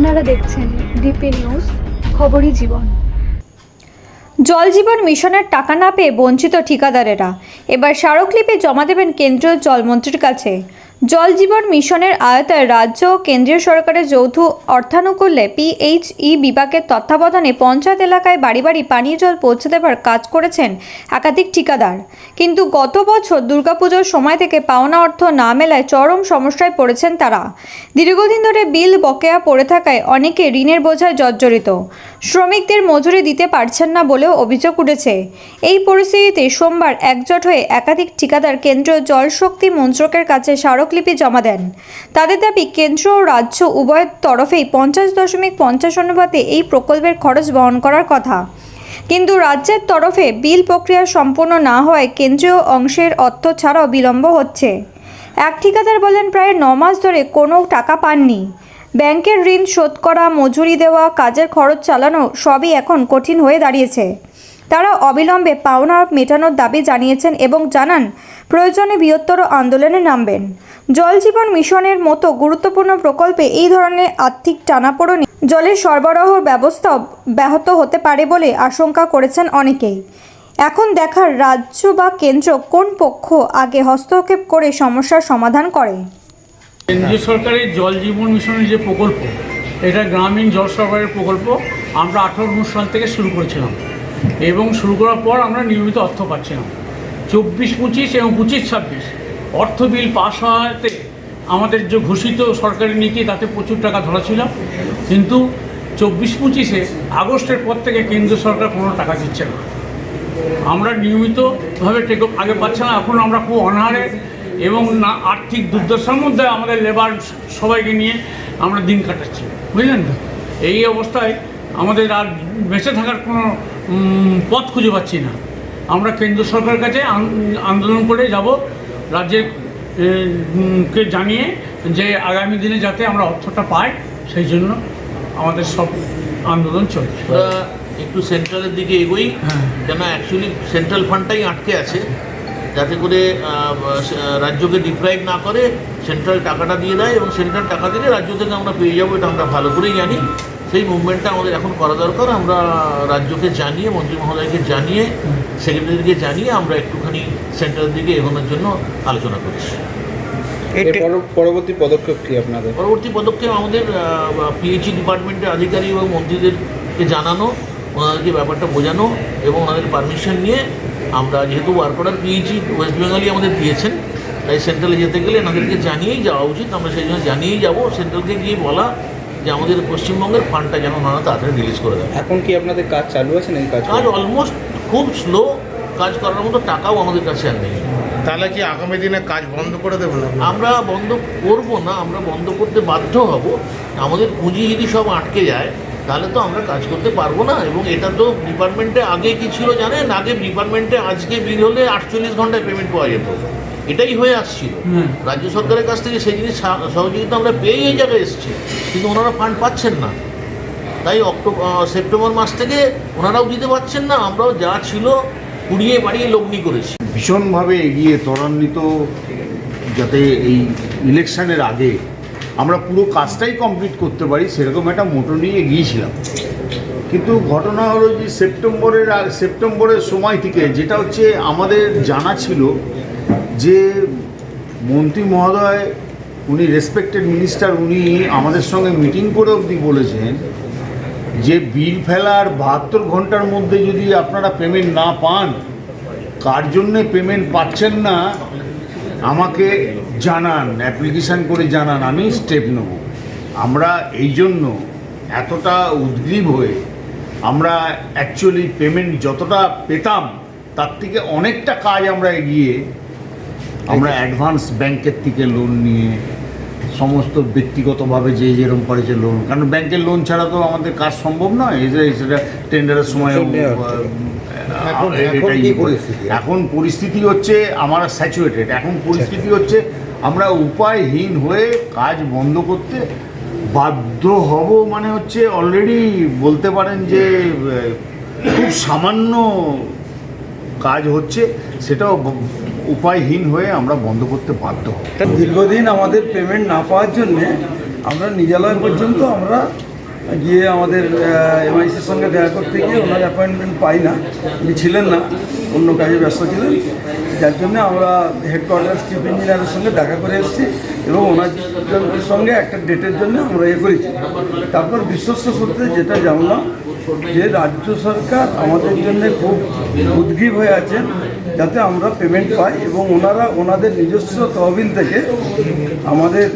আপনারা দেখছেন DP news, খবরই জীবন। জল জীবন মিশনের টাকা না পেয়ে বঞ্চিত ঠিকাদারেরা। এবার স্মারকলিপি জমা দেবেন কেন্দ্রীয় জলমন্ত্রীর কাছে। জল জীবন মিশনের আয়তায় রাজ্য ও কেন্দ্রীয় সরকারের যৌথ অর্থানুকূল্যে পিএইচই বিভাগের তত্ত্বাবধানে পঞ্চায়েত এলাকায় বাড়ি বাড়ি পানীয় জল পৌঁছে দেবার কাজ করেছেন একাধিক ঠিকাদার। কিন্তু গত বছর দুর্গাপুজোর সময় থেকে পাওনা অর্থ না মেলায় চরম সমস্যায় পড়েছেন তারা। দীর্ঘদিন ধরে বিল বকেয়া পড়ে থাকায় অনেকে ঋণের বোঝায় জর্জরিত। শ্রমিকদের মজুরি দিতে পারছেন না বলেও অভিযোগ উঠেছে। এই পরিস্থিতিতে সোমবার একজোট হয়ে একাধিক ঠিকাদার কেন্দ্রীয় জলশক্তি মন্ত্রকের কাছে স্মারকলিপি জমা দেন। তাদের দাবি, কেন্দ্র ও রাজ্য উভয়ের তরফেই পঞ্চাশ দশমিক পঞ্চাশ অনুপাতে এই প্রকল্পের খরচ বহন করার কথা। কিন্তু রাজ্যের তরফে বিল প্রক্রিয়া সম্পূর্ণ না হওয়ায় কেন্দ্রীয় অংশের অর্থ ছাড়াও বিলম্ব হচ্ছে। এক ঠিকাদার বলেন, প্রায় ন মাস ধরে কোনো টাকা পাননি। ব্যাংকের ঋণ শোধ করা, মজুরি দেওয়া, কাজের খরচ চালানো সবই এখন কঠিন হয়ে দাঁড়িয়েছে। তারা অবিলম্বে পাওনা মেটানোর দাবি জানিয়েছেন এবং জানান, প্রয়োজনে বৃহত্তর আন্দোলনে নামবেন। জল জীবন মিশনের মতো গুরুত্বপূর্ণ প্রকল্পে এই ধরনের আর্থিক টানাপোড়েনে, জলের সরবরাহ ব্যবস্থা ব্যাহত হতে পারে বলে আশঙ্কা করেছেন অনেকেই। এখন দেখার রাজ্য বা কেন্দ্র কোন পক্ষ আগে হস্তক্ষেপ করে সমস্যার সমাধান করে? কেন্দ্রীয় সরকারের জল জীবন মিশনের যে প্রকল্প, এটা গ্রামীণ জল সরবরাহের প্রকল্প আমরা আঠারো সাল থেকে শুরু করেছিলাম। এবং শুরু করার পর আমরা নিয়মিত অর্থ পাচ্ছিলাম চব্বিশ, পঁচিশ এবং পঁচিশ, ছাব্বিশ। অর্থ বিল পাস হওয়াতে আমাদের যে ঘোষিত সরকারি নীতি, তাতে প্রচুর টাকা ধরা ছিল। কিন্তু চব্বিশ, পঁচিশে আগস্টের পর থেকে কেন্দ্র সরকার কোনো টাকা দিচ্ছে না। আমরা নিয়মিতভাবে টেক আগে পাচ্ছি না, এখন আমরা খুব অনাহারে এবং না, আর্থিক দুর্দশার মধ্যে আমাদের লেবার সবাইকে নিয়ে আমরা দিন কাটাচ্ছি। বুঝলেন তো? এই অবস্থায় আমাদের আর বেঁচে থাকার কোনো পথ খুঁজে পাচ্ছি না। আমরা কেন্দ্র সরকারের কাছে আন্দোলন করে যাব রাজ্যের কে জানিয়ে যে আগামী দিনে যাতে আমরা অর্থটা পাই সেই জন্য আমাদের সব আন্দোলন চলছে। একটু সেন্ট্রালের দিকে এগোই হ্যাঁ। কেন অ্যাকচুয়ালি সেন্ট্রাল ফান্ডটাই আটকে আছে যাতে করে রাজ্যকে ডিপ্রাইভ না করে সেন্ট্রাল টাকাটা দিয়ে দেয় এবং সেন্ট্রাল টাকা দিলে রাজ্য থেকে আমরা পেয়ে যাব এটা আমরা ভালো করেই জানি। সেই মুভমেন্টটা আমাদের এখন করা দরকার। আমরা রাজ্যকে জানিয়ে মন্ত্রী মহোদয়কে জানিয়ে সেক্রেটারিকে জানিয়ে আমরা একটুখানি সেন্ট্রালের দিকে এগোনোর জন্য আলোচনা করছি। পরবর্তী পদক্ষেপ কি আপনাদের? পরবর্তী পদক্ষেপ আমাদের পিএইচই ডিপার্টমেন্টের আধিকারিক এবং মন্ত্রীদেরকে জানানো ওনাদেরকে ব্যাপারটা বোঝানো এবং ওনাদের পারমিশন নিয়ে আমরা যেহেতু ওয়ার্ক অর্ডার পিএইচই ওয়েস্ট বেঙ্গলই আমাদের দিয়েছেন তাই সেন্ট্রালে যেতে গেলে এনাদেরকে জানিয়েই যাওয়া উচিত। আমরা সেই জন্য জানিয়েই যাব। সেন্ট্রালকে গিয়ে বলা যে আমাদের পশ্চিমবঙ্গের ফান্ডটা যেন ওনারা তাড়াতাড়ি রিলিজ করে দেয়। এখন কি আপনাদের কাজ চালু আছে নাকি কাজ কাজ অলমোস্ট খুব স্লো কাজ করার মতো টাকাও আমাদের কাছে আর নেই। তাহলে কি আগামী দিনে কাজ বন্ধ করে দেবেন? আমরা বন্ধ করব না আমরা বন্ধ করতে বাধ্য হব। আমাদের পুঁজি যদি সব আটকে যায় তাহলে তো আমরা কাজ করতে পারব না। এবং এটা তো ডিপার্টমেন্টে আগে কি ছিল জানেন? আগে ডিপার্টমেন্টে আজকে বিল হলে আটচল্লিশ ঘন্টায় পেমেন্ট পাওয়া যেত। এটাই হয়ে আসছিল। হুম। রাজ্য সরকারের কাছ থেকে সেই জিনিস সহযোগিতা আমরা পেয়েই এই জায়গায় এসেছি কিন্তু ওনারা ফান্ড পাচ্ছেন না। তাই অক্টোবর সেপ্টেম্বর মাস থেকে ওনারাও দিতে পারছেন না আমরাও যা ছিল কুড়িয়ে বাড়িয়ে লগ্নি করেছি। ভীষণভাবে এগিয়ে ত্বরান্বিত যাতে এই ইলেকশনের আগে আমরা পুরো কাজটাই কমপ্লিট করতে পারি সেরকম একটা মোটো নিয়ে গিয়েছিলাম কিন্তু ঘটনা হলো যে সেপ্টেম্বরের আগ- সেপ্টেম্বরের সময় থেকে যেটা হচ্ছে আমাদের জানা ছিল যে মন্ত্রী মহোদয়, উনি রেসপেক্টেড মিনিস্টার উনি আমাদের সঙ্গে মিটিং করে অবধি বলেছেন যে বিল ফেলার বাহাত্তর ঘণ্টার মধ্যে যদি আপনারা পেমেন্ট না পান, কার জন্যে পেমেন্ট পাচ্ছেন না, আমাকে জানান অ্যাপ্লিকেশান করে জানান, আমি স্টেপ নেব। আমরা এই জন্য এতটা উদ্গ্রীব হয়ে আমরা অ্যাকচুয়ালি পেমেন্ট যতটা পেতাম, তার থেকে অনেকটা কাজ আমরা এগিয়ে আমরা অ্যাডভান্স ব্যাংকের থেকে লোন নিয়ে সমস্ত ব্যক্তিগতভাবে যে যেরকম করেছে লোন কারণ ব্যাংকের লোন ছাড়া তো আমাদের কাজ সম্ভব নয়। এই যে সেটা টেন্ডারের সময় এখন- পরিস্থিতি? হচ্ছে আমার স্যাচুরেটেড এখন পরিস্থিতি হচ্ছে আমরা উপায়হীন হয়ে কাজ বন্ধ করতে বাধ্য হব মানে হচ্ছে অলরেডি বলতে পারেন যে খুব সামান্য কাজ হচ্ছে সেটাও উপায়হীন হয়ে আমরা বন্ধ করতে বাধ্য দীর্ঘদিন আমাদের পেমেন্ট না পাওয়ার জন্যে আমরা নিজালয় পর্যন্ত আমরা গিয়ে আমাদের এমআইসির সঙ্গে দেখা করতে গিয়ে ওনার অ্যাপয়েন্টমেন্ট পাই না। উনি ছিলেন না, অন্য কাজে ব্যস্ত ছিলেন। যার জন্য আমরা হেডকোয়ার্টার চিফ ইঞ্জিনিয়ারের সঙ্গে দেখা করে এসেছি এবং ওনার সঙ্গে একটা ডেটের জন্য আমরা ইয়ে করেছি। তারপর বিশ্বস্ত সূত্রে যেটা জানলাম যে রাজ্য সরকার আমাদের জন্য খুব উদ্গ্রীব হয়ে আছেন। যাতে আমরা পেমেন্ট পাই এবং ওনারা ওনাদের নিজস্ব তহবিল থেকে আমাদের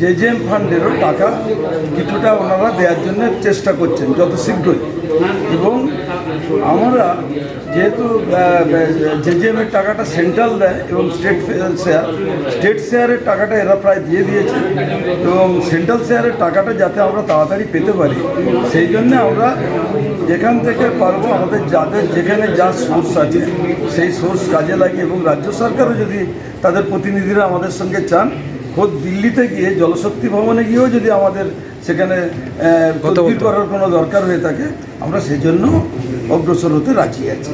যে জে এম ফান্ডেরও টাকা কিছুটা ওনারা দেওয়ার জন্য চেষ্টা করছেন, যত শীঘ্রই। এবং আমরা যেহেতু জে জে এমের টাকাটা সেন্ট্রাল দেয় এবং স্টেট শেয়ার স্টেট শেয়ারের টাকাটা এরা প্রায় দিয়ে দিয়েছে এবং সেন্ট্রাল শেয়ারের টাকাটা যাতে আমরা তাড়াতাড়ি পেতে পারি। সেই জন্য আমরা যেখান থেকে পারব আমাদের যাদের যেখানে যা সোর্স আছে সেই সোর্স কাজে লাগে এবং রাজ্য সরকারও যদি তাদের প্রতিনিধিরা আমাদের সঙ্গে চান খোদ দিল্লিতে গিয়ে জলশক্তি ভবনে গিয়েও যদি আমাদের সেখানে তদবির করার কোনো দরকার হয়ে থাকে আমরা সেই জন্য অগ্রসর হতে রাজি আছি।